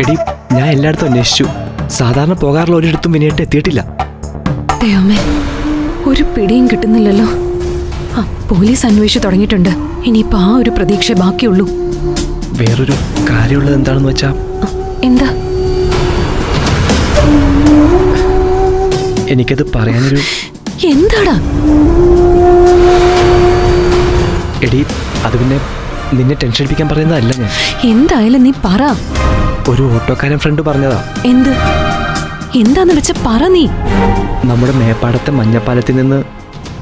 എടി ഞാൻ എല്ലായിടത്തും അന്വേഷിച്ചു. സാധാരണ പോകാറുള്ള ഒരിടത്തും വിനയേട്ടൻ എത്തിയിട്ടില്ല. ദൈവമേ ഒരു പിടിയും കിട്ടുന്നില്ലല്ലോ. ആ പോലീസ് അന്വേഷിച്ചു തുടങ്ങിയിട്ടുണ്ട്. ഇനിയിപ്പോ ആ ഒരു പ്രതീക്ഷ ബാക്കിയുള്ളൂ. വേറൊരു കാര്യമുള്ളത് എന്താണെന്ന് വെച്ചാ? എന്താ? എനിക്കത് പറയാനൊരു എന്താടാ? എടി അത് പിന്നെ നിന്നെ ടെൻഷൻ അടിപ്പിക്കാൻ പറയുന്നതല്ല ഞാൻ. എന്തായാലും നീ പറ. ഒരു ഓട്ടോക്കാരൻ ഫ്രണ്ട് പറഞ്ഞതാ. എന്ത്? എന്താന്ന് വെച്ച പറ നീ. നമ്മുടെ മേപ്പാടത്തെ മഞ്ഞപ്പാലത്തിൽ നിന്ന്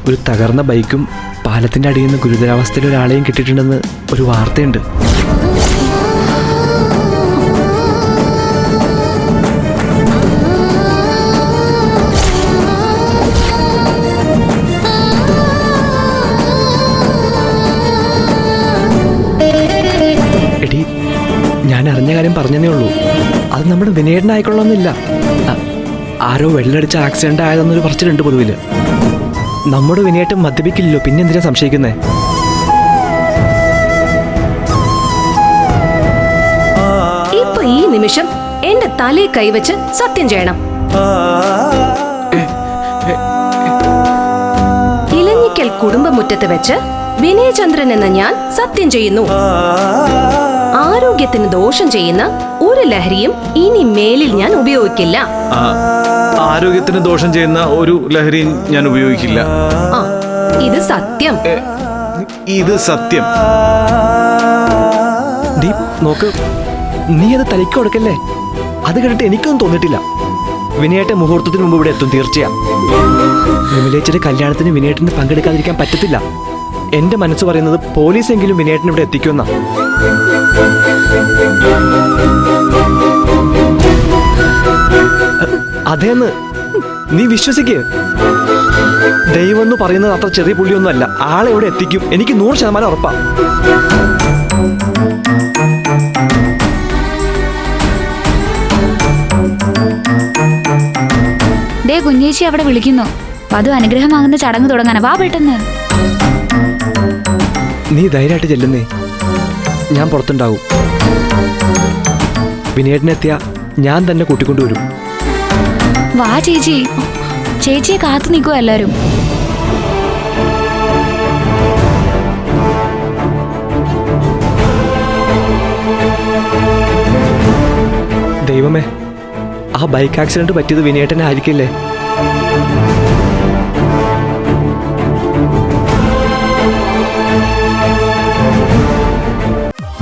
ഒരു തകർന്ന ബൈക്കും പാലത്തിന്റെ അടിയിൽ നിന്ന് ഗുരുതരാവസ്ഥയിൽ ഒരാളെയും കിട്ടിയിട്ടുണ്ടെന്ന് ഒരു വാർത്തയുണ്ട്. ഞാൻ അറിഞ്ഞ കാര്യം പറഞ്ഞതേ ഉള്ളൂ. അത് നമ്മുടെ വിനേടനായിക്കൊള്ളണമെന്നില്ല ആരോ വെള്ളടിച്ച ആക്സിഡന്റ് ആയതെന്നൊരു പറച്ചിലുണ്ട് പൊതുവിൽ നമ്മുടെ വിനയേട്ടം മദ്യപിക്കില്ലല്ലോ പിന്നെ എന്തിനാ സംശയിക്കുന്നേ? ഇപ്പൊ ഈ നിമിഷം എന്റെ തലയിൽ കൈവച്ച് സത്യം ചെയ്യണം. ഇലഞ്ഞിക്കൽ കുടുംബമുറ്റത്ത് വെച്ച് വിനയചന്ദ്രൻ എന്ന ഞാൻ സത്യം ചെയ്യുന്നു. ആരോഗ്യത്തിന് ദോഷം ചെയ്യുന്ന ഒരു ലഹരിയും ഇനി മേലിൽ ഞാൻ ഉപയോഗിക്കില്ല. ആ, ആരോഗ്യത്തിന് ദോഷം ചെയ്യുന്ന ഒരു ലഹരിയും ഞാൻ ഉപയോഗിക്കില്ല. ആ ഇത് സത്യം. എ, ഇത് സത്യം. ദീപ് നോക്ക് നീ അത് തലയ്ക്ക് കൊടുക്കല്ലേ? അത് കേട്ടിട്ട് എനിക്കൊന്നും തോന്നിട്ടില്ല വിനയേട്ട മുഹൂർത്തത്തിന് മുമ്പ് ഇവിടെ എത്തും തീർച്ചയാ. വിമലേച്ചിയുടെ കല്യാണത്തിന് വിനയേട്ടന് പങ്കെടുക്കാതിരിക്കാൻ പറ്റത്തില്ല. എന്റെ മനസ്സ് പറയുന്നത് പോലീസെങ്കിലും വിനേട്ടൻ ഇവിടെ എത്തിക്കുന്ന അതേന്ന് നീ വിശ്വസിക്ക്. ദൈവം എന്ന് പറയുന്നത് അത്ര ചെറിയ പുള്ളിയൊന്നും അല്ല ആളെ ഇവിടെ എത്തിക്കും. എനിക്ക് നൂറ് ശതമാനം ഉറപ്പാ. ദേ കുഞ്ഞേച്ചി അവിടെ വിളിക്കുന്നു. വധു അനുഗ്രഹമാകുന്ന ചടങ്ങ് തുടങ്ങാനാ. വാ പെട്ടെന്ന്. നീ ധൈര്യമായിട്ട് ചെല്ലുന്നേ. ഞാൻ പുറത്തുണ്ടാവും. വിനേട്ടനെത്തിയ ഞാൻ തന്നെ കൂട്ടിക്കൊണ്ടുവരും വാ ചേച്ചി. ചേച്ചിയെ കാത്തു നിൽക്കുക എല്ലാവരും. ദൈവമേ ആ ബൈക്ക് ആക്സിഡന്റ് പറ്റിയത് വിനേട്ടനെ ആയിരിക്കില്ലേ